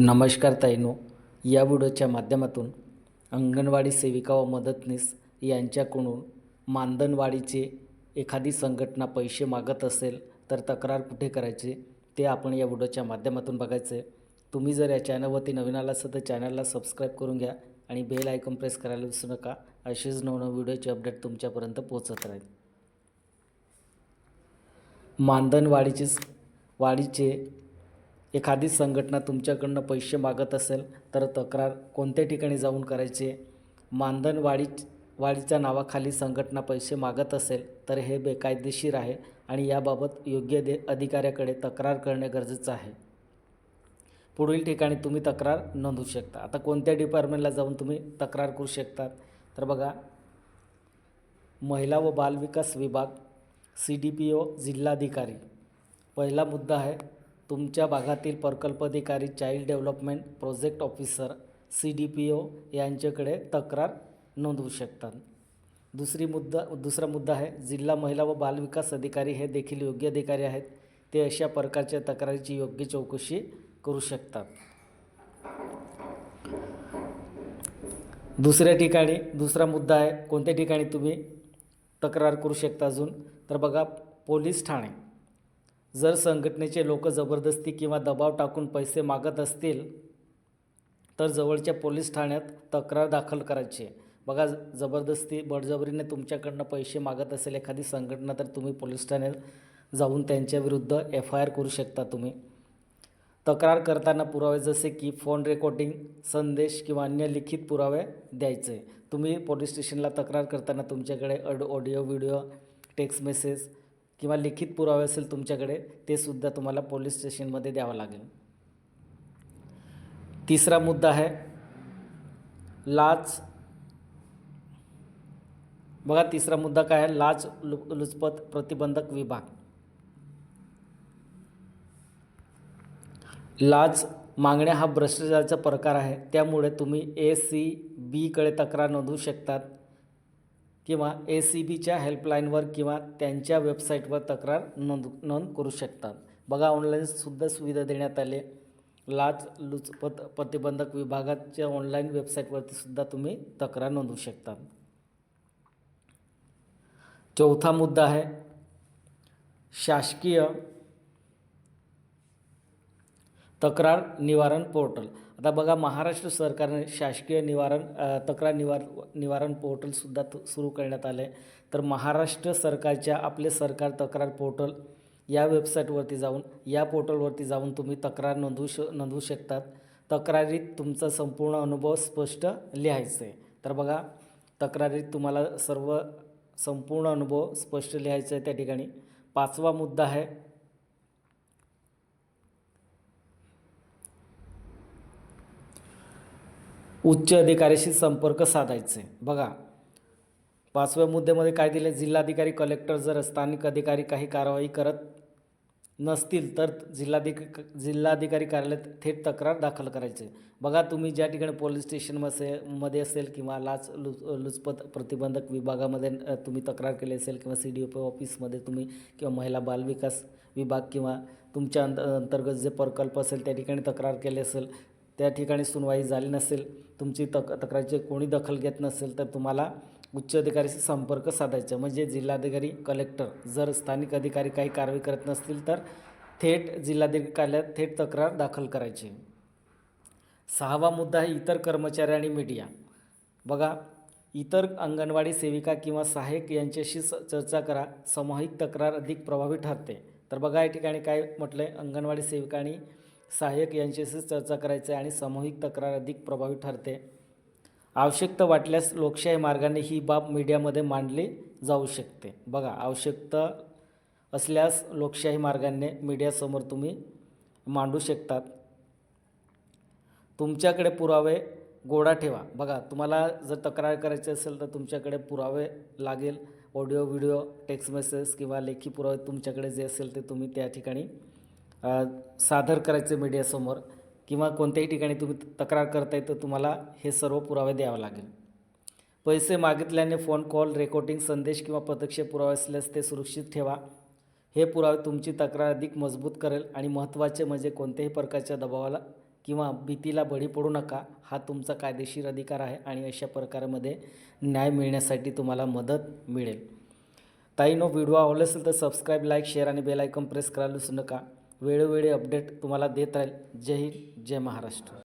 नमस्कार ताईनो या व्हिडिओच्या माध्यमातून अंगणवाडी सेविका व मदतनीस यांच्याकडून मानधनवाढीचे एखादी संघटना पैसे मागत असेल तर तक्रार कुठे करायची ते आपण या व्हिडिओच्या माध्यमातून बघायचं आहे. तुम्ही जर या चॅनलवरती नवीन आला असाल तर चॅनलला सबस्क्राईब करून घ्या आणि बेल आयकॉन प्रेस करायला विसरू नका. असेच नवनवीन व्हिडिओचे अपडेट तुमच्यापर्यंत पोहोचत राहील. मानधन वाडीचे वाढीचे एखादी संघटना तुमच्याकडनं पैसे मागत असेल तर तक्रार कोणत्या ठिकाणी जाऊन करायचे? मानधन वाढी वाढीच्या नावाखाली संघटना पैसे मागत असेल तर हे बेकायदेशीर आहे आणि याबाबत योग्य दे अधिकाऱ्याकडे तक्रार करणे गरजेचं आहे. पुढील ठिकाणी तुम्ही तक्रार नोंदवू शकता. आता कोणत्या डिपार्टमेंटला जाऊन तुम्ही तक्रार करू शकतात? तर बघा महिला व बालविकास विभाग सी डी पी ओ जिल्हाधिकारी. पहिला मुद्दा आहे तुमच्या भागातील प्रकल्प अधिकारी child development project officer C D P O यांच्याकडे तक्रार नोंदवू शकतात. दुसरी मुद्दा दुसरा मुद्दा आहे जिल्हा महिला व बालविकास अधिकारी हे देखील योग्य अधिकारी आहेत. ते अशा प्रकारच्या तक्रारीची योग्य चौकशी करू शकतात. दुसऱ्या ठिकाणी दुसरा मुद्दा आहे कोणत्या ठिकाणी तुम्ही तक्रार करू शकता अजून? तर बघा पोलीस ठाणे. जर संघटनेचे लोक जबरदस्ती किंवा दबाव टाकून पैसे मागत असतील तर जवळच्या पोलीस ठाण्यात तक्रार दाखल करायची आहे. बघा जबरदस्ती बळजबरीने तुमच्याकडनं पैसे मागत असेल एखादी संघटना तर तुम्ही पोलीस ठाण्यात जाऊन त्यांच्याविरुद्ध एफ आय आर करू शकता तुम्ही. तक्रार करताना पुरावे जसे की फोन रेकॉर्डिंग संदेश किंवा अन्य लिखित पुरावे द्यायचे. तुम्ही पोलीस स्टेशनला तक्रार करताना तुमच्याकडे अड ऑडिओ व्हिडिओ टेक्स्ट मेसेज किंवा लिखित पुरावे असेल तुमच्याकडे ते सुद्धा तुम्हाला पोलीस स्टेशनमध्ये द्यावं लागेल. तिसरा मुद्दा आहे लाच. बघा तिसरा मुद्दा काय आहे? लाच लु लुचपत प्रतिबंधक विभाग. लाच मागण्या हा भ्रष्टाचाराचा प्रकार आहे. त्यामुळे तुम्ही ए सी बीकडे तक्रार नोंदवू शकतात. किंवा ए सी बीच्या हेल्पलाईनवर किंवा त्यांच्या वेबसाईटवर तक्रार नोंद नोंद करू शकतात. बघा ऑनलाईनसुद्धा सुविधा देण्यात आले. लाच लुचपत प्रतिबंधक विभागाच्या ऑनलाईन वेबसाईटवरती सुद्धा तुम्ही तक्रार नोंदवू शकता चौथा मुद्दा आहे शासकीय तक्रार निवारण पोर्टल. आता बघा महाराष्ट्र सरकारने शासकीय निवारण तक्रार निवार निवारण पोर्टलसुद्धा तु- सुरू करण्यात आले आहे तर महाराष्ट्र सरकारच्या आपले सरकार तक्रार पोर्टल या वेबसाईटवरती जाऊन या पोर्टलवरती जाऊन तुम्ही तक्रार नोंदवू श नोंदवू शकतात. तक्रारीत तुमचा संपूर्ण अनुभव स्पष्ट लिहायचं आहे तर बघा तक्रारीत तुम्हाला सर्व संपूर्ण अनुभव स्पष्ट लिहायचं आहे त्या ठिकाणी. पाचवा मुद्दा आहे उच्च अधिकाऱ्याशी संपर्क साधायचे. बघा पाचव्या मुद्द्यामध्ये काय दिले? जिल्हाधिकारी कलेक्टर जर स्थानिक अधिकारी काही कारवाई करत नसतील तर जिल्हाधिक जिल्हाधिकारी कार्यालयात थेट तक्रार दाखल करायचे. बघा तुम्ही ज्या ठिकाणी पोलीस स्टेशनमध्ये मध्ये असेल किंवा लाच लुच लुचपत प्रतिबंधक विभागामध्ये तुम्ही तक्रार केली असेल किंवा सी डी ओ ऑफिसमध्ये तुम्ही किंवा महिला बालविकास विभाग किंवा तुमच्या अंत अंतर्गत जे प्रकल्प असेल त्या ठिकाणी तक्रार केली असेल त्या ठिकाणी सुनवाई झाली नसेल तुमची तक तक्रारीची कोणी दखल घेत नसेल तर तुम्हाला उच्च अधिकारीशी संपर्क साधायचा म्हणजे जिल्हाधिकारी कलेक्टर जर स्थानिक अधिकारी काही कारवाई करत नसतील तर थेट जिल्हाधिकारी कार्यालयात थेट तक्रार दाखल करायची. सहावा मुद्दा आहे इतर कर्मचारी आणि मीडिया. बघा इतर अंगणवाडी सेविका किंवा सहाय्यक यांच्याशी स चर्चा करा. सामूहिक तक्रार अधिक प्रभावी ठरते. तर बघा या ठिकाणी काय म्हटलं आहे अंगणवाडी सेविका आणि सहाय्यक यांच्याशी चर्चा करायचं आहे आणि सामूहिक तक्रार अधिक प्रभावी ठरते. आवश्यकता वाटल्यास लोकशाही मार्गाने ही बाब मीडियामध्ये मांडली जाऊ शकते. बघा आवश्यकता असल्यास लोकशाही मार्गाने मीडियासमोर तुम्ही मांडू शकतात. तुमच्याकडे पुरावे गोडा ठेवा. बघा तुम्हाला जर तक्रार करायची असेल तर तुमच्याकडे पुरावे लागेल. ऑडिओ व्हिडिओ टेक्स्ट मेसेज किंवा लेखी पुरावे तुमच्याकडे जे असेल ते तुम्ही त्या ठिकाणी सादर करायचे मीडियासमोर किंवा कोणत्याही ठिकाणी तुम्ही तक्रार करताय तर तुम्हाला हे सर्व पुरावे द्यावे लागेल. पैसे मागितल्याने फोन कॉल रेकॉर्डिंग संदेश किंवा प्रत्यक्ष पुरावे असल्यास ते सुरक्षित ठेवा. हे पुरावे तुमची तक्रार अधिक मजबूत करेल आणि महत्त्वाचे म्हणजे कोणत्याही प्रकारच्या दबावाला किंवा भीतीला बळी पडू नका. हा तुमचा कायदेशीर अधिकार आहे आणि अशा प्रकारामध्ये न्याय मिळण्यासाठी तुम्हाला मदत मिळेल. ताईनो व्हिडिओ आवडला असेल तर सबस्क्राईब लाईक शेअर आणि बेल आयकॉन प्रेस करायला विसरू नका. वेळोवेळी अपडेट तुम्हाला देत राहील. जय हिंद जय महाराष्ट्र.